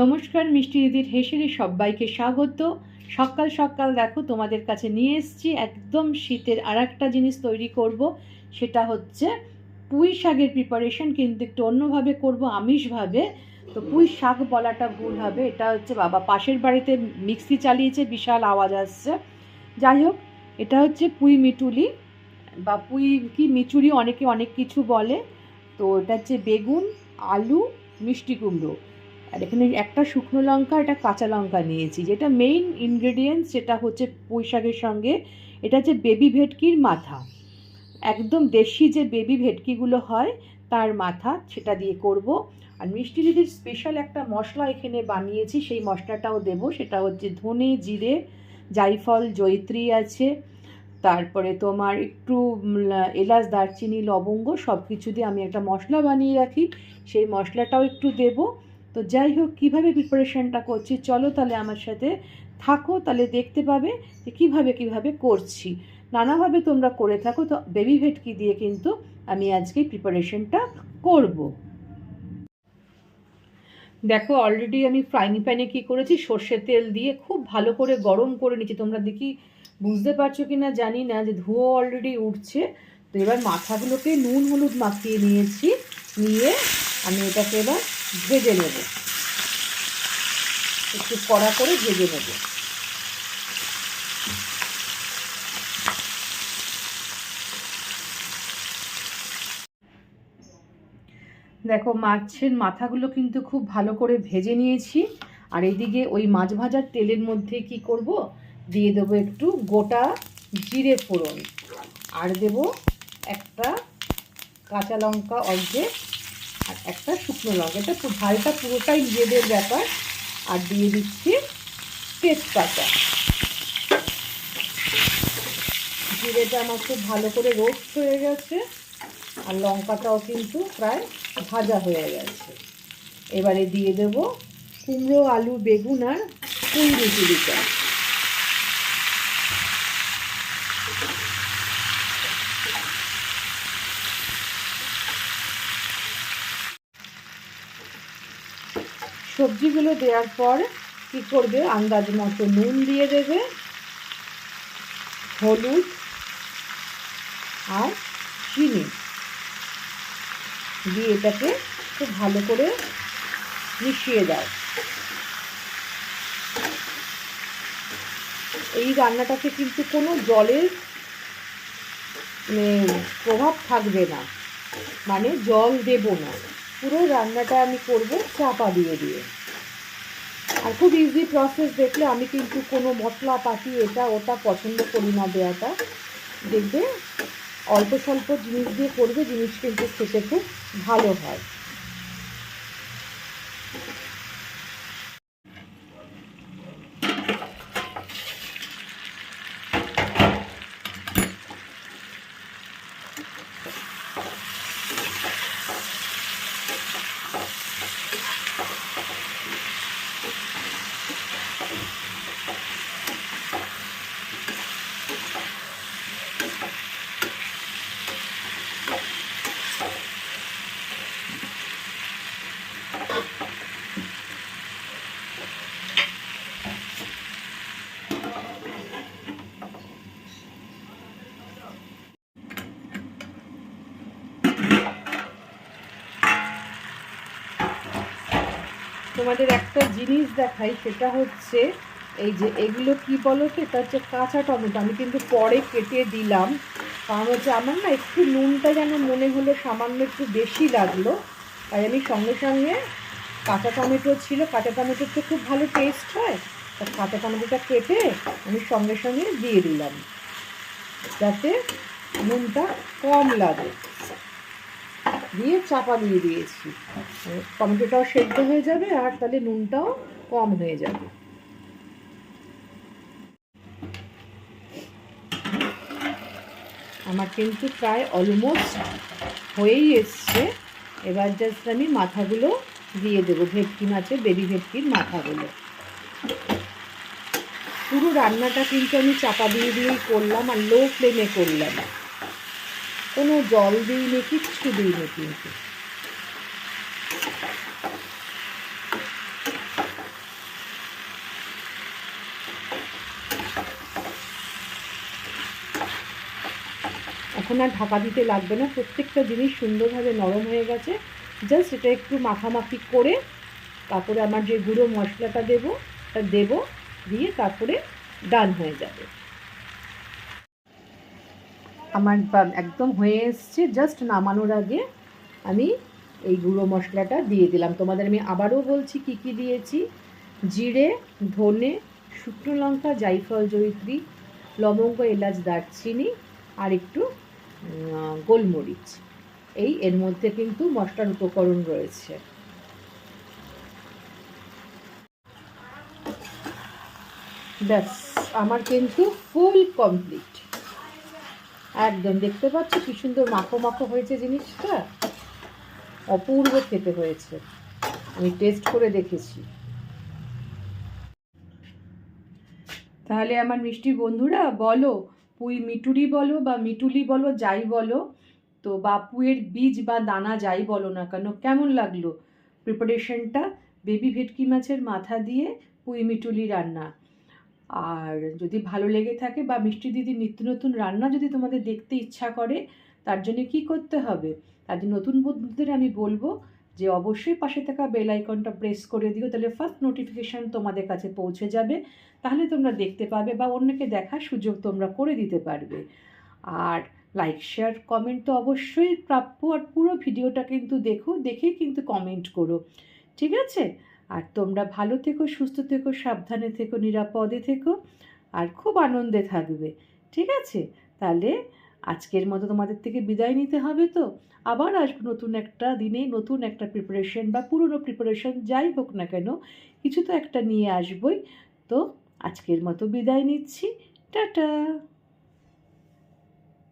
নমস্কার, মিষ্টি দিদির হেসেলে সবাইকে স্বাগত। সকাল সকাল দেখো তোমাদের কাছে নিয়ে এসেছি একদম শীতের আর একটা জিনিস তৈরি করব, সেটা হচ্ছে পুঁই শাকের প্রিপারেশন কিন্তু একটু অন্যভাবে করব, আমিষভাবে। তো পুঁই শাক বলাটা ভুল হবে, এটা হচ্ছে বাবা পাশের বাড়িতে মিক্সি চালিয়েছে, বিশাল আওয়াজ আসছে। যাই হোক, এটা হচ্ছে পুঁই মিটুলি বা পুঁই কি মিচুরি অনেকে অনেক কিছু বলে। তো এটা হচ্ছে বেগুন, আলু, মিষ্টি কুমড়ো। আর এখানে একটা শুকনো লঙ্কা এটা কাঁচা লঙ্কা নিয়েছি। যেটা মেইন ইনগ্রেডিয়েন্টস যেটা হচ্ছে পুঁই শাকের সঙ্গে, এটা হচ্ছে বেবি ভেটকির মাথা। একদম দেশি যে বেবি ভেটকিগুলো হয়, তার মাথা সেটা দিয়ে করব। আর মিষ্টি দিদির স্পেশাল একটা মশলা এখানে বানিয়েছি, সেই মশলাটাও দেব। সেটা হচ্ছে ধনে জিরে, জাইফল, জয়িত্রী আছে। তারপরে তোমার একটু এলাচ, দারচিনি, লবঙ্গ সব কিছু দিয়ে আমি একটা মশলা বানিয়ে রাখি। সেই মশলাটাও একটু দেবো। তো যাই হোক, কীভাবে প্রিপারেশনটা করছি? চলো তাহলে আমার সাথে থাকো, তাহলে দেখতে পাবে যে কীভাবে কীভাবে করছি। নানাভাবে তোমরা করে থাকো, তো বেবি ভেটকি দিয়ে কিন্তু আমি আজকে প্রিপারেশনটা করব। দেখো অলরেডি আমি ফ্রাইং প্যানে কী করেছি? সর্ষের তেল দিয়ে খুব ভালো করে গরম করে নিচ্ছি তোমরা দেখি বুঝতে পারছ কি না জানি না, যে ধুয়ো অলরেডি উঠছে। তো এবার মাথাগুলোকে নুন হলুদ মাখিয়ে নিয়েছি, নিয়ে আমি এটাকে এবার ভেজে নেব। একটু কড়া করে ভেজে নেব। দেখো, মাছের মাথাগুলো কিন্তু খুব ভালো করে ভেজে নিয়েছি। আর এদিকে ওই মাছ ভাজার তেলের মধ্যে কি করব? দিয়ে দেবো একটু গোটা জিরে ফোড়ন। আর দেব একটা কাঁচা লঙ্কা অর্ধেক আর একটা শুকনো লঙ্কা। এটা ঝালটা পুরোটাই নিজেদের ব্যাপার। আর দিয়ে দিচ্ছি তেজপাতা। জিরেটা আমার খুব ভালো করে রোস্ট হয়ে গেছে। আর লঙ্কাটাও কিন্তু প্রায় ভাজা হয়ে গেছে। এবারে দিয়ে দেব কুমড়ো, আলু, বেগুন আর পুঁই রুটিটা সবজিগুলো দেওয়ার পর কী করবে? আন্দাজ মতো নুন দিয়ে দেবে, হলুদ আর চিনি দিয়ে এটাকে খুব ভালো করে মিশিয়ে দাও। এই রান্নাটাতে কিন্তু কোনো জলের মানে প্রভাব থাকবে না মানে জল দেব না। পুরো রান্নাটা আমি করব চাপা দিয়ে দিয়ে। আর খুব ইজি প্রসেস দেখলে আমি কিন্তু কোনো মশলা পাতি এটা ওটা পছন্দ করি না দেওয়াটা। দেখবে অল্প স্বল্প জিনিস দিয়ে করবে, জিনিস কিন্তু খেতে খুব ভালো হয়। তোমাদের একটা জিনিস দেখাই, সেটা হচ্ছে এই যে এগুলো কি বলো তো? এটা হচ্ছে কাঁচা টমেটো। আমি কিন্তু পরে কেটে দিলাম। কারণ হচ্ছে আমার না একটু নুনটা যেন মনে হলো সামান্য একটু বেশি লাগল। তাই আমি সঙ্গে সঙ্গে কাঁচা টমেটো ছিল, কাঁচা টমেটোর তো খুব ভালো টেস্ট হয়। তা কাঁচা টমেটোটা কেটে আমি সঙ্গে সঙ্গে দিয়ে দিলাম। যাতে নুনটা কম লাগে। দিয়ে চাপা দিয়ে দিয়েছি। টমেটোটাও সেদ্ধ হয়ে যাবে আর তাহলে নুনটাও কম হয়ে যাবে। আমার কিন্তু প্রায় অলমোস্ট হয়েই এসছে। এবার জাস্ট আমি মাথাগুলো দিয়ে দেবো ভেটকি মাছের বেবি ভেটকির মাথাগুলো। পুরো রান্নাটা কিন্তু আমি চাপা দিয়ে দিয়েই করলাম আর লো ফ্লেমে করলাম। কোনো জল দিইনি, কিচ্ছু দিইনি কিন্তু। এখন আর ঢাকা দিতে লাগবে না। প্রত্যেকটা জিনিস সুন্দরভাবে নরম হয়ে গেছে। জাস্ট এটা একটু মাখামাখি করে তারপরে আমার যে গুঁড়ো মশলাটা দেবো, তা দেবো, দিয়ে তারপরে ডান হয়ে যাবে। আমার একদম হয়ে এসছে। জাস্ট নামানোর আগে আমি এই গুঁড়ো মশলাটা দিয়ে দিলাম। তোমাদের আমি আবারও বলছি কি কি দিয়েছি। জিরে, ধনে, শুকনো লঙ্কা জাইফল জয়িত্রী, লবঙ্গ, এলাচ, দারচিনি, আর একটু গোলমরিচ। এই, এর মধ্যে কিন্তু মশলার উপকরণ রয়েছে। ব্যাস, আমার কিন্তু ফুল কমপ্লিট। একদম, দেখতে পাচ্ছ কি সুন্দর মাখো মাখো হয়েছে জিনিসটা? অপূর্ব খেতে হয়েছে। আমি টেস্ট করে দেখেছি। তাহলে আমার মিষ্টি বন্ধুরা, বলো পুই মিটুরি বলো বা মিটুলি বলো, যাই বলো, তো বা পুয়ের বীজ বা দানা যাই বলো না কেন, কেমন লাগল প্রিপারেশনটা বেবি ভেটকি মাছের মাথা দিয়ে পুঁই মিটুলি রান্না। আর যদি ভালো লেগে থাকে বা মিষ্টি দিদি নিত্য নতুন রান্না যদি তোমাদের দেখতে ইচ্ছা করে, তার জন্য কি করতে হবে? তার নতুন বন্ধুদের আমি বলব যে অবশ্যই পাশে থাকা বেল আইকনটা প্রেস করে দিও, তাহলে ফার্স্ট নোটিফিকেশান তোমাদের কাছে পৌঁছে যাবে। তাহলে তোমরা দেখতে পাবে বা অন্যকে দেখার সুযোগ তোমরা করে দিতে পারবে। আর লাইক শেয়ার কমেন্ট তো অবশ্যই প্রাপ্য। আর পুরো ভিডিওটা কিন্তু দেখো দেখে কিন্তু কমেন্ট করো। ঠিক আছে? আর তোমরা ভালো থেকো, সুস্থ থেকো, সাবধানে থেকো, নিরাপদে থেকো। আর খুব আনন্দে থাকবে। ঠিক আছে? তাহলে আজকের মতো তোমাদের থেকে বিদায় নিতে হবে তো। আবার আসব নতুন একটা দিনে, নতুন একটা প্রিপারেশন বা পুরনো প্রিপারেশন যাই হোক না কেন, কিছু তো একটা নিয়ে আসবই। তো আজকের মতো বিদায় নিচ্ছি। টাটা!